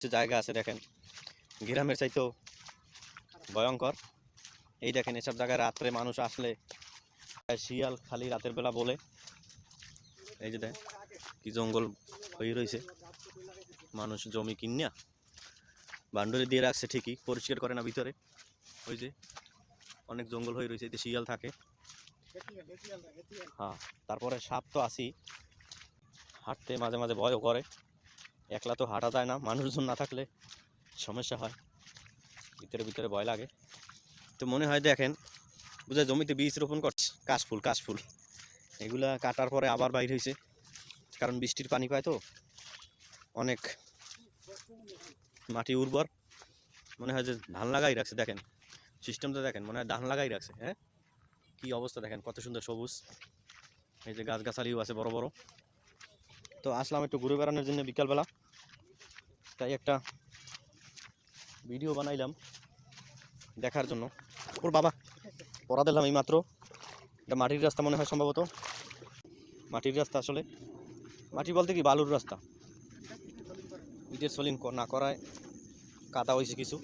কিছু জায়গা আছে দেখেন। গ্রামের চাইতেও ভয়ঙ্কর। এই দেখেন এসব জায়গায় রাত্রে মানুষ আসলে শিয়াল খালি রাতের বেলা বলে। এই যে কি জঙ্গল হয়ে রয়েছে। মানুষ জমি কিনিয়া বান্ডরে দিয়ে রাখছে ঠিকই, পরিষ্কার করে না ভিতরে। ওই যে অনেক জঙ্গল হয়ে রয়েছে এতে শিয়াল থাকে। হ্যাঁ তারপরে সাপ তো আসি হাঁটতে মাঝে মাঝে ভয়ও করে। একলা তো হাঁটা যায় না, মানুষজন না থাকলে সমস্যা হয়। ভিতরে ভিতরে ভয় লাগে। তো মনে হয় দেখেন বুঝা জমিতে বীজ রোপণ করছে কাশফুল কাশফুল এগুলা কাটার পরে আবার বাইর হয়েছে কারণ বৃষ্টির পানি পায় তো। অনেক মাটি উর্বর। মনে হয় যে ধান লাগাই রাখছে, দেখেন। সিস্টেমটা দেখেন, মনে হয় ধান লাগাই রাখছে হ্যাঁ? কি অবস্থা দেখেন, কত সুন্দর সবুজ। এই যে গাছগাছালিও আছে, বড় বড়। তো আসলাম একটু ঘুরে বেড়ানোর জন্য বিকালবেলা। তাই একটা ভিডিও বানাইলাম দেখার জন্য। ওর বাবা, পড়া দিলাম এই মাত্র এটা মাটির রাস্তা মনে হয় সম্ভবত। মাটির রাস্তা আসলে। মাটি বলতে কি, বালুর রাস্তা। ইটের সলিন না করায় কাদা হয়েছে কিছু।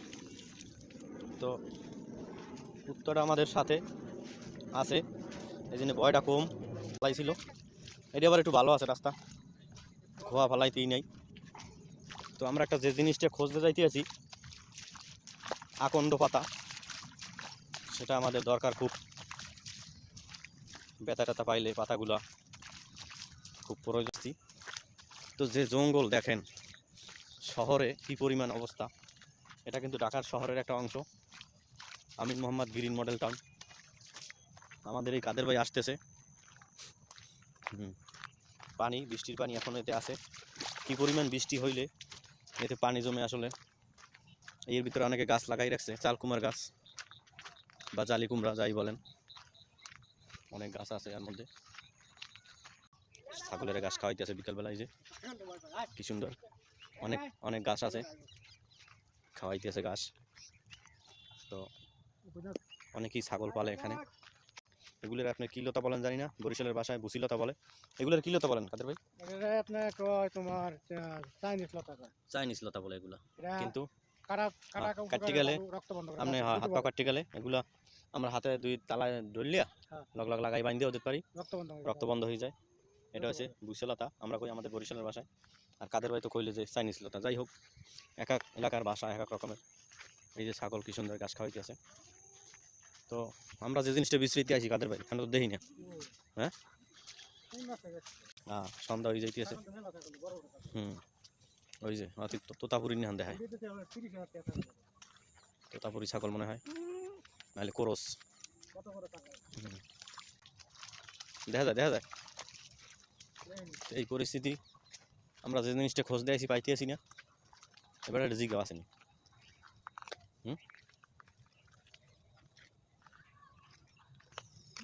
তো উত্তরটা আমাদের সাথে আছে। এই জন্য ভয়টা কম। ফালাইছিল এটা আবার একটু ভালো আছে রাস্তা। খোয়া ফালাইতেই নাই। তো আমরা একটা যে জিনিসটা খুঁজতে যাইতে আছি, আকন্দ পাতা। সেটা আমাদের দরকার খুব। ব্যথা ট্যাথা পাইলে পাতাগুলা খুব প্রয়োজন। তো যে জঙ্গল দেখেন, শহরে কি পরিমাণ অবস্থা? এটা কিন্তু ঢাকার শহরের একটা অংশ। Amin Mohammad Green Model Town. আমাদের এই কাদের ভাই আসতেছে। পানি, বৃষ্টির পানি এখন এতে আছে। কি পরিমাণ বৃষ্টি হইলে এতে পানি জমে আসলে। এর ভিতরে অনেকে গাছ লাগাই রাখছে চাল কুমার গাছ বা জালি কুমড়া যাই বলেন। অনেক গাছ আছে এর মধ্যে। ছাগলের গাছ খাওয়াইতেছে বিকালবেলায় যে। কি সুন্দর। অনেক অনেক গাছ আছে। খাওয়াইতেছে গাছ। তো অনেকেই ছাগল পালে এখানে। এগুলোর আপনি কি লতা বলেন জানি না বরিশালের ভাষায় বুসি লতা বলে। এগুলোর কি লতা বলেন কাদের ভাই? আপনার কয় তোমার চাইনিজ লতা চাইনিজ লতা বলে এগুলা। কিন্তু কাটা কাটা হ্যাঁ, কাটতে গেলে রক্ত বন্ধ করে? আপনি হাত পা কাটতে গেলে এগুলা আমরা হাতে দুই তালা ধরলিয়া হ্যাঁ। লগ লগ লাগাই ওদের পারি। রক্ত বন্ধ করে রক্ত বন্ধ হয়ে যায়। এটা হচ্ছে বুসেলতা আমরা কই আমাদের বরিশালের ভাষায়। আর কাদের বাড়িতে কইলে যে চাইনিজ লতা যাই হোক এক এক এলাকার ভাষা এক এক রকমের। এই যে ছাগল কি সুন্দর গাছ খাওয়াইতে আছে তো আমরা যে জিনিসটা বিস্মৃতি আছি কাদের বাড়ি এখানে তো দেখি না হ্যাঁ? সন্ধ্যা হয়ে যাইতেছে এখন তো মেলা থাকল, বড় বড় থাকল। হুম ওই যে অতি তোতাপুরি নিহান দেখায় এটাতে তো আবার 30,000 টাকা থাকল। তোতাপুরি ছাগল মনে হয় নাহলে কোরস? হুম। দেখা যায় দেখা যায় এই পরিস্থিতি আমরা যে জিনিসটা খোঁজ দিয়েছি পাইতে আছি না এবার একটা জিজ্ঞাসা আসেনি এই যে গাছে আমার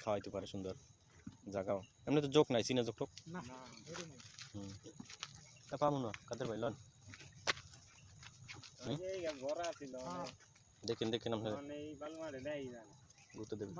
খাওয়াইতে পারে সুন্দর জাগাও এমনি তো জোক নাই চিনে জোক টোক? পাবো না কাদের ভাই লন। হ্যাঁ। দেখেন দেখেন আপনার গুরুত্ব দেবেন।